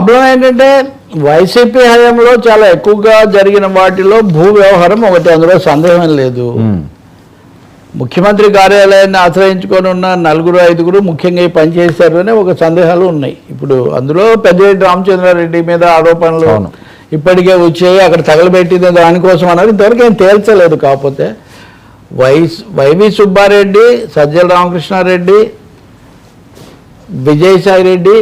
Problem ఏంటంటే YCP హయాంలో చాలా ఎక్కువగా జరిగిన వాటిలో భూ వ్యవహారం ఒకటి అందులో సందేహం లేదు. ముఖ్యమంత్రి కార్యాలయాన్ని ఆశ్రయించుకొని ఉన్న నలుగురు ఐదుగురు ముఖ్యంగా ఈ పని చేశారు అనే ఒక సందేహాలు ఉన్నాయి. ఇప్పుడు అందులో పెద్దిరెడ్డి రామచంద్రారెడ్డి మీద ఆరోపణలు. ఇప్పటికే వచ్చాయి. అక్కడ తగలబెట్టింది దానికోసం అన్నారు. ఇంతవరకు ఏం తేల్చలేదు. కాకపోతే వై వైవి సుబ్బారెడ్డి సజ్జల రామకృష్ణారెడ్డి విజయసాయి రెడ్డి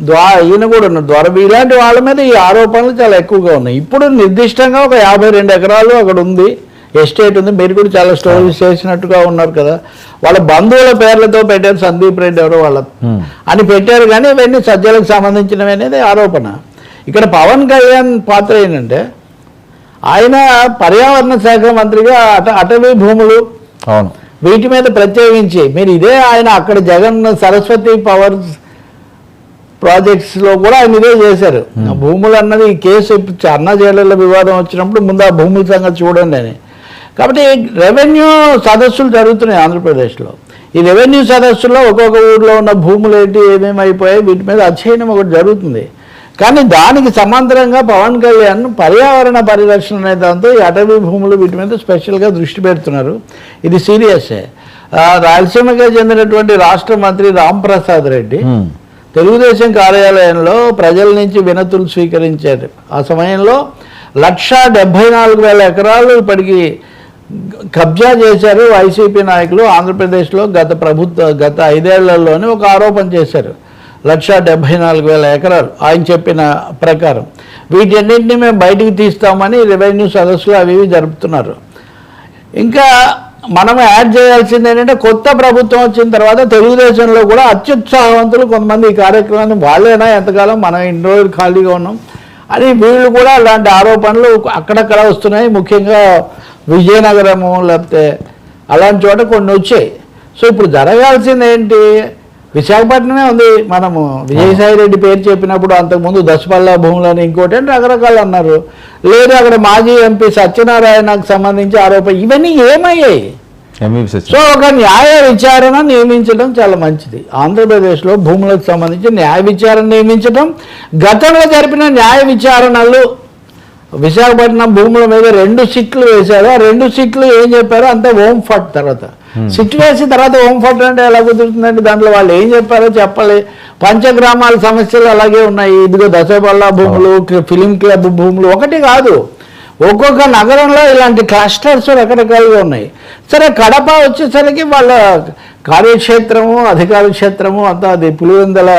ద్వా ఈయన కూడా ఉన్నారు. ద్వారబి ఇలాంటి వాళ్ళ మీద ఈ ఆరోపణలు చాలా ఎక్కువగా ఉన్నాయి. ఇప్పుడు నిర్దిష్టంగా ఒక యాభై రెండు ఎకరాలు అక్కడ ఉంది. ఎస్టేట్ ఉంది. మీరు కూడా చాలా స్టోరీస్ చేసినట్టుగా ఉన్నారు కదా. వాళ్ళ బంధువుల పేర్లతో పెట్టారు సందీప్ రెడ్డి ఎవరో వాళ్ళ. అని పెట్టారు కానీ ఇవన్నీ సజ్జలకు సంబంధించినవి అనేది ఆరోపణ. ఇక్కడ పవన్ కళ్యాణ్ పాత్ర ఏంటంటే ఆయన పర్యావరణ శాఖ మంత్రిగా అట అటవీ భూములు వీటి మీద ప్రత్యేకించి మీరు ఇదే ఆయన అక్కడ జగన్ సరస్వతి పవర్ ప్రాజెక్ట్స్లో కూడా ఆయన ఇదే చేశారు. భూములు అన్నది ఈ కేసు అన్నా జైళ్ళ వివాదం వచ్చినప్పుడు ముందు ఆ భూముల సంగతి చూడండి అని. కాబట్టి రెవెన్యూ సదస్సులు జరుగుతున్నాయి ఆంధ్రప్రదేశ్లో. ఈ రెవెన్యూ సదస్సుల్లో ఒక్కొక్క ఊర్లో ఉన్న భూములు ఏంటి ఏమేమి అయిపోయాయి వీటి మీద అధ్యయనం ఒకటి జరుగుతుంది. కానీ దానికి సమాంతరంగా పవన్ కళ్యాణ్ పర్యావరణ పరిరక్షణ అనే దాంతో ఈ అటవీ భూములు వీటి మీద స్పెషల్గా దృష్టి పెడుతున్నారు. ఇది సీరియసే. రాయలసీమకి చెందినటువంటి రాష్ట్ర మంత్రి రాంప్రసాద్ రెడ్డి ఉమ్. తెలుగుదేశం కార్యాలయంలో ప్రజల నుంచి వినతులు స్వీకరించారు. ఆ సమయంలో లక్ష డెబ్భై నాలుగు వేల ఎకరాలు ఇప్పటికి కబ్జా చేశారు వైసీపీ నాయకులు ఆంధ్రప్రదేశ్లో గత ప్రభుత్వ గత ఐదేళ్ళలోనే ఒక ఆరోపణ చేశారు. లక్ష డెబ్భై నాలుగు వేల ఎకరాలు ఆయన చెప్పిన ప్రకారం. వీటన్నింటినీ మేము బయటికి తీస్తామని రెవెన్యూ సదస్సులు అవి ఇవి జరుపుతున్నారు. ఇంకా మనం యాడ్ చేయాల్సింది ఏంటంటే కొత్త ప్రభుత్వం వచ్చిన తర్వాత తెలుగుదేశంలో కూడా అత్యుత్సాహవంతులు కొంతమంది ఈ కార్యక్రమాన్ని వాళ్ళేనా? ఎంతకాలం మనం ఇన్ని రోజులు ఖాళీగా ఉన్నాం? అని వీళ్ళు కూడా అలాంటి ఆరోపణలు అక్కడక్కడ వస్తున్నాయి. ముఖ్యంగా విజయనగరము లేకపోతే అలాంటి చోట కొన్ని వచ్చాయి. సో ఇప్పుడు జరగాల్సింది ఏంటి? విశాఖపట్నమే ఉంది. మనము విజయసాయి రెడ్డి పేరు చెప్పినప్పుడు అంతకుముందు దశపల్ల భూములని ఇంకోటి అని రకరకాలు అన్నారు. లేదు అక్కడ మాజీ ఎంపీ సత్యనారాయణకు సంబంధించి ఆరోపణ ఇవన్నీ ఏమయ్యాయి? సో ఒక న్యాయ విచారణ నియమించడం చాలా మంచిది. ఆంధ్రప్రదేశ్లో భూములకు సంబంధించి న్యాయ విచారణ నియమించడం గతంలో జరిపిన న్యాయ విచారణలు విశాఖపట్నం భూముల మీద రెండు సిట్లు వేశారు. ఆ రెండు సిట్లు ఏం చెప్పారో అంతా ఓం ఫట్ తర్వాత. సిట్ వేసిన తర్వాత ఓం ఫట్ అంటే ఎలా కుదురుతుందండి దాంట్లో వాళ్ళు ఏం చెప్పారో చెప్పాలి. పంచగ్రామాల సమస్యలు అలాగే ఉన్నాయి. ఇదిగో దశబల్లా భూములు ఫిలిం క్లబ్ భూములు ఒకటి కాదు. ఒక్కొక్క నగరంలో ఇలాంటి క్లస్టర్స్ రకరకాలుగా ఉన్నాయి. సరే కడప వచ్చేసరికి వాళ్ళ కార్యక్షేత్రము అధికార క్షేత్రము అంతా అది పులివెందల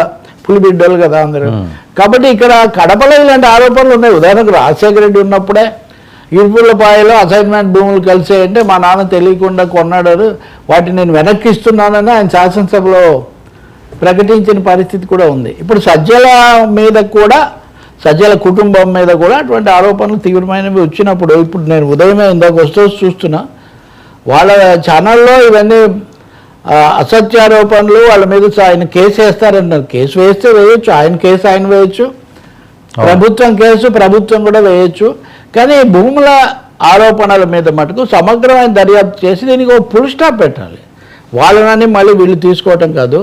పులిబిడ్డలు కదా అందరూ. కాబట్టి ఇక్కడ కడపలో ఇలాంటి ఆరోపణలు ఉన్నాయి. ఉదాహరణకు రాజశేఖర రెడ్డి ఉన్నప్పుడే ఇరుపులపాయలో అసైన్మెంట్ భూములు కలిసాయంటే మా నాన్న తెలియకుండా కొన్నాడు వాటిని నేను వెనక్కి ఇస్తున్నానని ఆయన శాసనసభలో ప్రకటించిన పరిస్థితి కూడా ఉంది. ఇప్పుడు సజ్జల మీద కూడా సజ్జల కుటుంబం మీద కూడా అటువంటి ఆరోపణలు తీవ్రమైనవి వచ్చినప్పుడు ఇప్పుడు నేను ఉదయమే ఇందాక వస్తూ చూస్తున్నా వాళ్ళ ఛానల్లో ఇవన్నీ అసత్యారోపణలు వాళ్ళ మీద ఆయన కేసు వేస్తారన్నారు కేసు వేస్తే వేయొచ్చు ఆయన కేసు ఆయన వేయొచ్చు. ప్రభుత్వం కేసు ప్రభుత్వం కూడా వేయొచ్చు. కానీ భూముల ఆరోపణల మీద మటుకు సమగ్రమైన దర్యాప్తు చేసి దీనికి ఒక ఫుల్ స్టాప్ పెట్టాలి. వాళ్ళని మళ్ళీ వీళ్ళు తీసుకోవటం కాదు.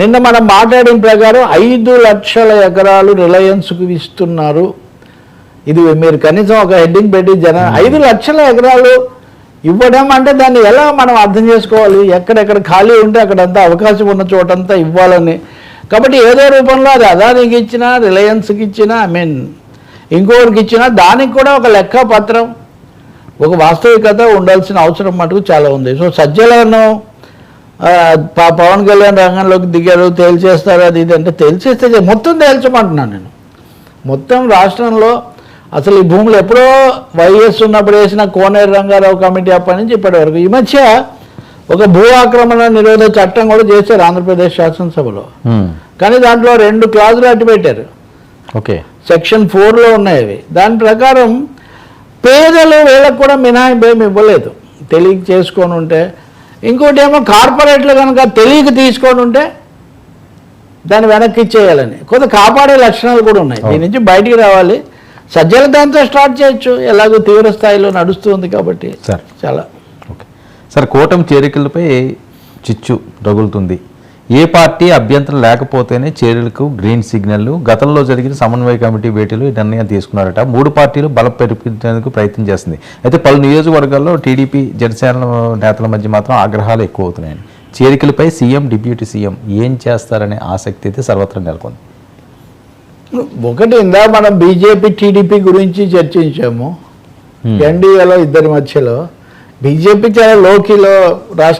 నిన్న మనం మాట్లాడిన ప్రకారం ఐదు లక్షల ఎకరాలు రిలయన్స్కు ఇస్తున్నారు. ఇది మీరు కనీసం ఒక హెడ్డింగ్ పెట్టి జన ఐదు లక్షల ఎకరాలు ఇవ్వడం అంటే దాన్ని ఎలా మనం అర్థం చేసుకోవాలి? ఎక్కడెక్కడ ఖాళీ ఉంటే అక్కడంతా అవకాశం ఉన్న చోటంతా ఇవ్వాలని. కాబట్టి ఏదో రూపంలో అది అదానికి ఇచ్చినా రిలయన్స్కి ఇచ్చినా ఐ మీన్ ఇంకొకరికి ఇచ్చినా దానికి కూడా ఒక లెక్క పత్రం ఒక వాస్తవికత ఉండాల్సిన అవసరం మటుకు చాలా ఉంది. సో సజ్జలను పవన్ కళ్యాణ్ రంగంలోకి దిగారు తేల్చేస్తారు అది ఇది అంటే తేల్చేస్తే మొత్తం తేల్చమంటున్నాను నేను. మొత్తం రాష్ట్రంలో అసలు ఈ భూములు ఎప్పుడో వైఎస్ ఉన్నప్పుడు వేసిన కోనేరు రంగారావు కమిటీ అప్పటి నుంచి ఇప్పటి వరకు ఈ మధ్య ఒక భూ ఆక్రమణ నిరోధ చట్టం కూడా చేశారు ఆంధ్రప్రదేశ్ శాసనసభలో. కానీ దాంట్లో రెండు క్లాజులు అట్టి పెట్టారు ఓకే. సెక్షన్ ఫోర్లో ఉన్నాయి అవి. దాని ప్రకారం పేదలు వీళ్ళకు కూడా మినహాయింపు ఏమి ఇవ్వలేదు. తెలియక చేసుకొని ఉంటే. ఇంకోటి ఏమో కార్పొరేట్లు కనుక తెలియక తీసుకొని ఉంటే దాన్ని వెనక్కి ఇచ్చేయాలని. కొంత కాపాడే లక్షణాలు కూడా ఉన్నాయి. దీని నుంచి బయటికి రావాలి. సజ్జల దాంతో స్టార్ట్ చేయొచ్చు. ఎలాగో తీవ్ర స్థాయిలో నడుస్తుంది కాబట్టి సార్. చాలా. ఓకే. సార్ కూటమి చేరికలపై చిచ్చు రగులుతుంది. ఏ పార్టీ అభ్యంతరం లేకపోతేనే చర్యలకు గ్రీన్ సిగ్నల్ గతంలో జరిగిన సమన్వయ కమిటీ భేటీలో ఈ నిర్ణయం తీసుకున్నారట. మూడు పార్టీలు బలం పెరిపించేందుకు ప్రయత్నం చేస్తుంది. అయితే పలు నియోజకవర్గాల్లో టీడీపీ జనసేన నేతల మధ్య మాత్రం ఆగ్రహాలు ఎక్కువ అవుతున్నాయని చేరికలపై సీఎం డిప్యూటీ సీఎం ఏం చేస్తారనే ఆసక్తి అయితే సర్వత్రా నెలకొంది. ఒకటి ఇందా మనం బీజేపీ టీడీపీ గురించి చర్చించాము. ఎన్డీఏలో ఇద్దరి మధ్యలో. బీజేపీ చాలా లోకిలో రాష్ట్ర